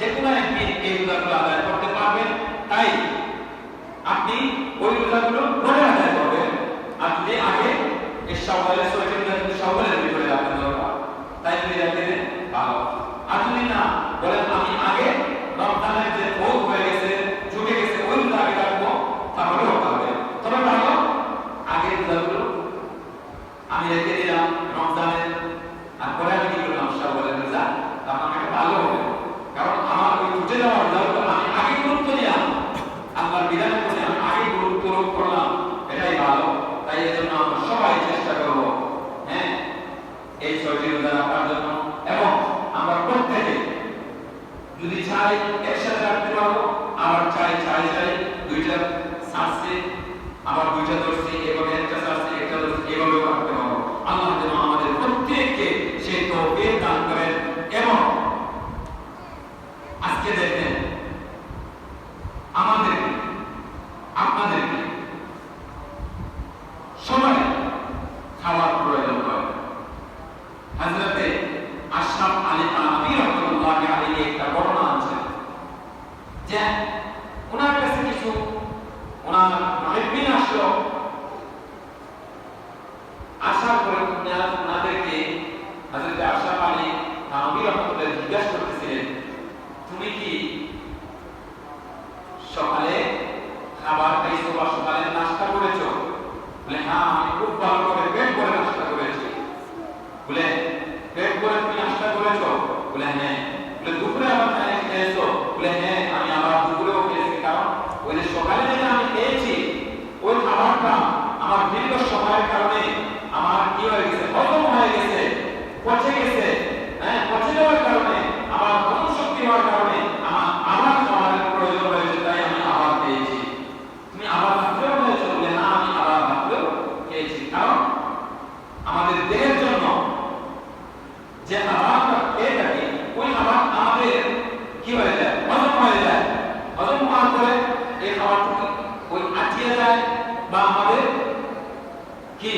যে কোনো একদিন এই রোজাগুলো আদায় করতে পারবেন। তাই আপনি ওই রোজাগুলো পরে আদায় করবেন আর যদি আগে এই সকালের ছয়টি রোজা কিন্তু সকালের ভিতরে রাখতে দরকার তাই যদি রাখতে দেন ভালো আর যদি না বলেন আমি আগে রমজানের যে ভোগ হয়ে গেছে ছুটে গেছে ওই রোজা আগে রাখব তাহলেও হবে তবে ভালো আগের রোজাগুলো আমি রেখে দিলাম রমজানের আর পরে আমি কি করলাম সকালের রোজা তখন আমাকে ভালো হবে কারণ আমার ওই ছুটে যাওয়ার রোজাগুলো আমি আগে গুরুত্ব দিলাম আল্লাহর বিধান আগে গুরুত্ব আরোপ করলাম। এটাই ভালো। তাই আমরা সবাই চেষ্টা করব। হ্যাঁ? এই ছয়টি রোজা রাখার জন্য। এবং আমরা প্রত্যেকে যদি চাই, একসাথে রাখতে পারব। আবার চাই চাই চাই, দুইটা আবার দুইটা আসলো। করে উনি- ওনাদেরকে হযরতে আশরাফ আলী থানভী রাহমাতুল্লাহ জিজ্ঞাসা করতেছিলেন, তুমি কি সকালে খাবার খাইছো বা সকালে নাস্তা করেছ? বলে হ্যাঁ আমি খুব ভালো করে পেট ভরে নাস্তা করেছি। বলে, পেট ভরে তুমি নাস্তা করেছ? বলে হ্যাঁ। বলে, দুপুরে আবার খেয়েছো বলে হ্যাঁ আমি আবার দুপুরেও খেয়েছি কারণ ওই যে সকালে যেটা আমি খেয়েছি ওই খাবারটা আমার দীর্ঘ সময়ের কারণে আমার কি হয়ে গেছে হজম হয়ে গেছে পচে গেছে হ্যাঁ পচে যাওয়ার কারণে আমার হয়ে যায়? হজম হয়ে যায়। হজম হওয়ার পরে এই খাবারটুকু ওই আটকে যায় বা আমাদের কি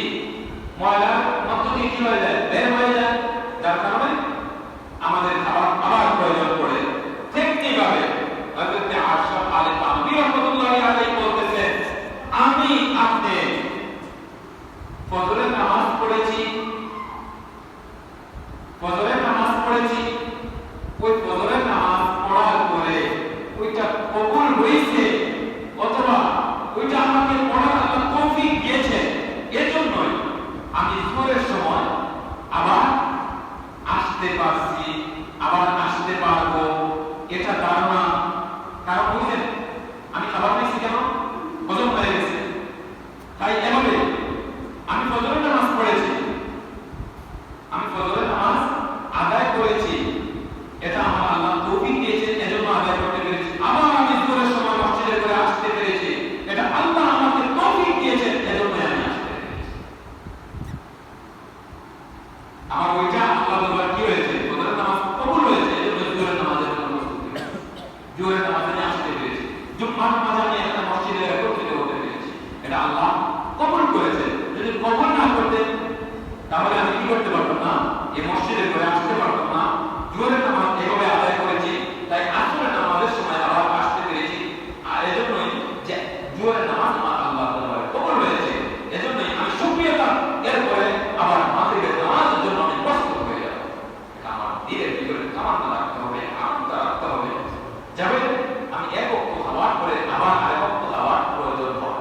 ময়লার মধ্য দিয়ে কি হয়ে যায়? বের হয়ে যায়। যার কারণে আমাদের খাবার আবার প্রয়োজন পড়ে তেমনি ভাবে হযরত আশরাফ আলী তানভী রাহমাতুল্লাহি আলাইহি বলতেছেন আমি আপনি ফজরের নামাজ পড়েছি ফজরের নামাজ পড়েছি ওই ফজরের নামাজ পড়ার পরে ওইটা কবুল হয়েছে অথবা ওইটা আমাকে পড়ার আল্লাহ তৌফিক দিয়েছে এজন্যই আমি জোরের সময় আবার আসতে পারছি আবার আসতে পারব। এটা ধারণা কারণ বুঝলেন আমি খাবার পেয়েছি কেন হজম হয়ে গেছে তাই এভাবে আমি ফজরের নামাজ পড়েছি আমি ফজরের নামাজ আদায় করেছি এটা আমার আল্লাহ তৌফিক দিয়েছেন এজন্য আদায় করতে পেরেছি আবার আমি জোরের সময় মসজিদে করে আসতে পেরেছি এটা আল্লাহ আমাকে তৌফিক দিয়েছেন এজন্য আমি আসতে পেরেছি আমার ওইটা আল্লাহ দরবার কি হয়েছে ফজরের নামাজ কবুল হয়েছে এজন্য জোরের নামাজের জন্য প্রস্তুতি নিয়েছি। জোরের নামাজে আমি আসতে পেরেছি জুম্মার নামাজে আমি এখানে মসজিদে একত্রিত হতে পেরেছি এটা আল্লাহ কবুল করেছে যদি কবুল না করতেন তাহলে আমি কি করতে পারতাম না এই মসজিদে করে আসতে পারতাম না জোরের নামাজ এভাবে আদায় করেছি তাই আসরের নামাজের সময় আবার আসতে পেরেছি আর এজন্যই যে জোরের নামাজ আমার আল্লাহ দরবারে কবুল হয়েছে এজন্যই আমি শুকরিয়া এরপরে আবার মাগরিবের নামাজের জন্য আমি প্রস্তুত হয়ে যাব এটা আমার দিলের ভিতরে তামান্না রাখতে হবে আত্মা রাখতে হবে যাবে আমি এক অক্ষ খাওয়ার পরে আবার আরেক অক্ষ খাওয়ার প্রয়োজন হয়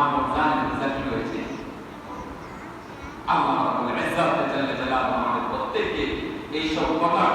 আমার রমজানের রেজাল্ট রয়েছে আল্লাহ এইসব কথা